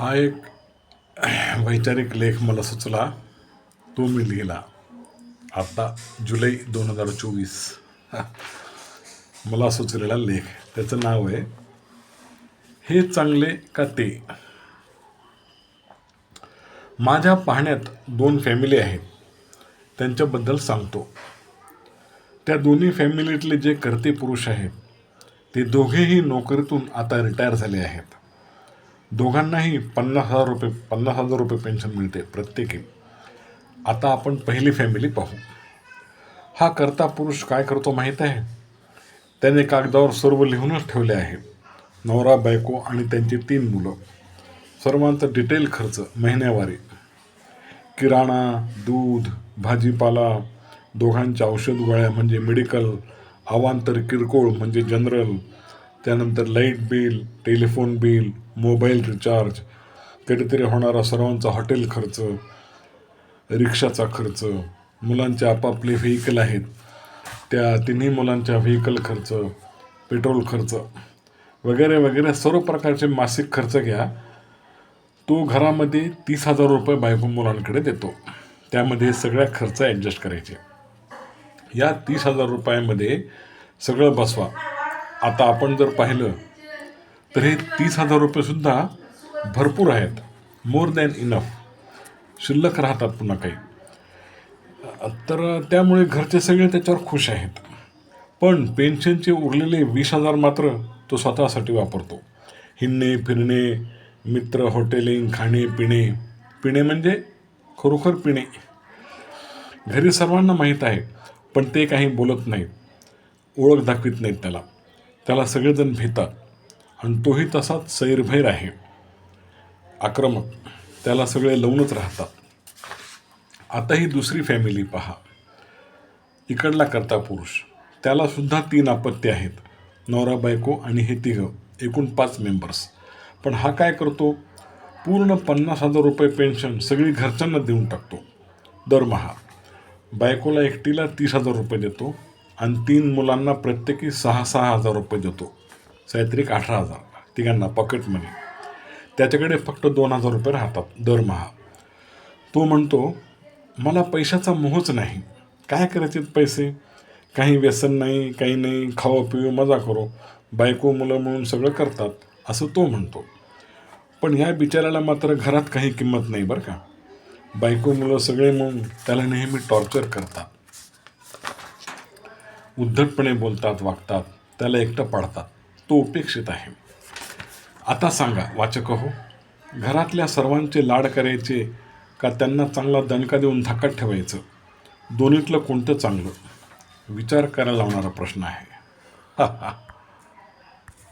हा एक वैचारिक लेख मला सुचला. तो मी लिहिला. आता जुलै दोन हजार चोवीस. मला सुचलेला लेख. त्याचं नाव आहे हे चांगले का ते? माझ्या पाहण्यात दोन फॅमिली आहेत. त्यांच्याबद्दल सांगतो. त्या दोन्ही फॅमिलीतले जे करते पुरुष आहेत ते दोघेही नोकरीतून आता रिटायर झाले आहेत. दोघांनाही पन्नास हजार रुपये पन्नास हजार रुपये पेन्शन मिळते प्रत्येकी. आता आपण पहिली फॅमिली पाहू. हा कर्ता पुरुष काय करतो माहीत आहे? त्याने कागदावर सर्व लिहूनच ठेवले आहे. नवरा बायको आणि त्यांची तीन मुलं. सर्वांचा डिटेल खर्च महिन्यावारी. किराणा दूध भाजीपाला दोघांच्या औषध गोळ्या म्हणजे मेडिकल अवांतर किरकोळ म्हणजे जनरल त्यानंतर light bill telephone bill mobile recharge कधीतरी होणारा सर्वांचा हॉटेल खर्च रिक्षाचा खर्च मुलांचे आपापले व्हेकल आहेत. त्या तिन्ही मुलांच्या व्हेकल खर्च पेट्रोल खर्च वगैरे वगैरे सर्व प्रकारचे मासिक खर्च घ्या. तो घरामध्ये तीस हजार रुपये बायको मुलांकडे देतो. त्यामध्ये सगळ्या खर्च ॲडजस्ट करायचे. या तीस हजार रुपयामध्ये सगळं बसवा. आता आपण जर पाहिलं तर हे तीस हजार रुपयेसुद्धा भरपूर आहेत. मोर दॅन इनफ शिल्लक राहतात पुन्हा काही. तर त्यामुळे घरचे सगळे त्याच्यावर खुश आहेत. पण पेन्शनचे उरलेले वीस हजार मात्र तो स्वतःसाठी वापरतो. हिंडणे फिरणे मित्र हॉटेलिंग खाणे पिणे. पिणे म्हणजे खरोखर पिणे. घरी सर्वांना माहीत आहे पण ते काही बोलत नाहीत. ओळख दाखवित नाहीत त्याला. त्याला सगळेजण भेतात आणि तोही तसाच सैरभैर आहे. आक्रमक. त्याला सगळे लावूनच राहतात. आता ही दुसरी फॅमिली पहा. इकडला करता पुरुष. त्यालासुद्धा तीन आपत्ती आहेत. नवरा बायको आणि हे तिघं एकूण पाच मेंबर्स पण हा काय करतो? पूर्ण पन्नास हजार रुपये पेन्शन सगळी घरच्यांना देऊन टाकतो. दरमहा. बायकोला एकटीला तीस हजार रुपये देतो. आणि तीन मुलांना प्रत्येकी सहा सहा हजार रुपये देतो. सायत्रिक अठरा हजार. तिघांना पॉकेट मनी त्याच्याकडे फक्त दोन हजार रुपये राहतात दरमहा. तो म्हणतो मला पैशाचा मोहच नाही. काय करायचे पैसे? काही व्यसन नाही काही नाही. खावं पिऊ मजा करो. बायको मुलं म्हणून सगळं करतात. असं तो म्हणतो. पण या बिचाराला मात्र घरात काही किंमत नाही बरं का. बायको मुलं सगळे म्हणून त्याला नेहमी टॉर्चर करतात. उद्धटपणे बोलतात वागतात त्याला एकटं पाडतात. तो उपेक्षित आहे. आता सांगा वाचक हो घरातल्या सर्वांचे लाड करायचे का त्यांना चांगला दणका देऊन धाकात ठेवायचं? दोन्हीतलं कोणतं चांगलं? विचार करायला लावणारा प्रश्न आहे.